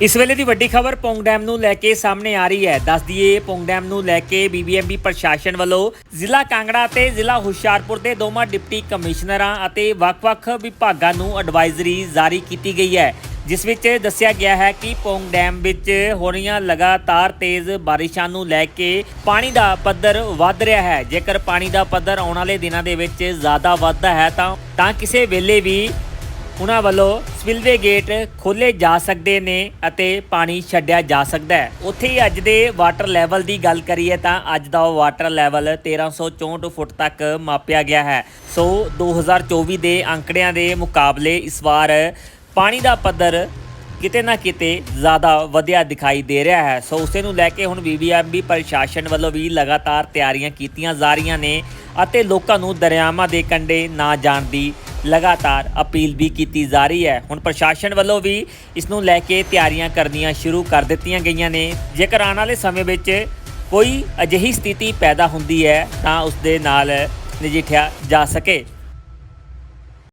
ਇਸ ਵੇਲੇ ਦੀ ਵੱਡੀ ਖਬਰ ਪੌਂਗ ਡੈਮ ਨੂੰ ਲੈ ਕੇ ਸਾਹਮਣੇ ਆ ਰਹੀ ਹੈ। ਦੱਸ ਦਈਏ, ਪੌਂਗ ਡੈਮ ਨੂੰ ਲੈ ਕੇ ਬੀਬੀਐਮਬੀ ਪ੍ਰਸ਼ਾਸਨ ਵੱਲੋਂ ਜ਼ਿਲ੍ਹਾ ਕਾਂਗੜਾ ਅਤੇ ਜ਼ਿਲ੍ਹਾ ਹੁਸ਼ਿਆਰਪੁਰ ਦੇ ਦੋਵਾਂ ਡਿਪਟੀ ਕਮਿਸ਼ਨਰਾਂ ਅਤੇ ਵੱਖ-ਵੱਖ ਵਿਭਾਗਾਂ ਨੂੰ ਐਡਵਾਈਜ਼ਰੀ ਜਾਰੀ ਕੀਤੀ ਗਈ ਹੈ, ਜਿਸ ਵਿੱਚ ਦੱਸਿਆ ਗਿਆ ਹੈ ਕਿ ਪੌਂਗ ਡੈਮ ਵਿੱਚ ਹੋ ਰਹੀਆਂ ਲਗਾਤਾਰ ਤੇਜ਼ ਬਾਰਿਸ਼ਾਂ ਨੂੰ ਲੈ ਕੇ ਪਾਣੀ ਦਾ ਪੱਧਰ ਵੱਧ ਰਿਹਾ ਹੈ। ਜੇਕਰ ਪਾਣੀ ਦਾ ਪੱਧਰ ਆਉਣ ਵਾਲੇ ਦਿਨਾਂ ਦੇ ਵਿੱਚ ਜ਼ਿਆਦਾ ਵੱਧਦਾ ਹੈ ਤਾਂ ਤਾਂ ਕਿਸੇ ਵੇਲੇ ਵੀ ਉਹਨਾਂ ਵੱਲੋਂ ਸਪਿਲਵੇ ਗੇਟ ਖੋਲੇ ਜਾ ਸਕਦੇ ਨੇ ਅਤੇ ਪਾਣੀ ਛੱਡਿਆ ਜਾ ਸਕਦਾ ਹੈ। ਉੱਥੇ ਹੀ ਅੱਜ ਦੇ ਵਾਟਰ ਲੈਵਲ ਦੀ ਗੱਲ ਕਰੀਏ ਤਾਂ ਅੱਜ ਦਾ ਉਹ ਵਾਟਰ ਲੈਵਲ 1364 ਫੁੱਟ ਤੱਕ ਮਾਪਿਆ ਗਿਆ ਹੈ। ਸੋ 2024 ਦੇ ਅੰਕੜਿਆਂ ਦੇ ਮੁਕਾਬਲੇ ਇਸ ਵਾਰ ਪਾਣੀ ਦਾ ਪੱਧਰ ਕਿਤੇ ਨਾ ਕਿਤੇ ਜ਼ਿਆਦਾ ਵਧਿਆ ਦਿਖਾਈ ਦੇ ਰਿਹਾ ਹੈ। ਸੋ ਉਸੇ ਨੂੰ ਲੈ ਕੇ ਹੁਣ ਬੀਬੀਐਮਬੀ ਪ੍ਰਸ਼ਾਸਨ ਵੱਲੋਂ ਵੀ ਲਗਾਤਾਰ ਤਿਆਰੀਆਂ ਕੀਤੀਆਂ ਜਾ ਰਹੀਆਂ ਨੇ ਅਤੇ ਲੋਕਾਂ ਨੂੰ ਦਰਿਆਵਾਂ ਦੇ ਕੰਢੇ ਨਾ ਜਾਣ ਦੀ ਲਗਾਤਾਰ ਅਪੀਲ ਵੀ ਕੀਤੀ ਜਾ ਰਹੀ ਹੈ। ਹੁਣ ਪ੍ਰਸ਼ਾਸਨ ਵੱਲੋਂ ਵੀ ਇਸ ਨੂੰ ਲੈ ਕੇ ਤਿਆਰੀਆਂ ਕਰਨੀਆਂ ਸ਼ੁਰੂ ਕਰ ਦਿੱਤੀਆਂ ਗਈਆਂ ਨੇ। ਜੇਕਰ ਆਉਣ ਵਾਲੇ ਸਮੇਂ ਵਿੱਚ ਕੋਈ ਅਜਿਹੀ ਸਥਿਤੀ ਪੈਦਾ ਹੁੰਦੀ ਹੈ, ਤਾਂ ਉਸ ਦੇ ਨਾਲ ਨਜਿੱਠਿਆ ਜਾ ਸਕੇ।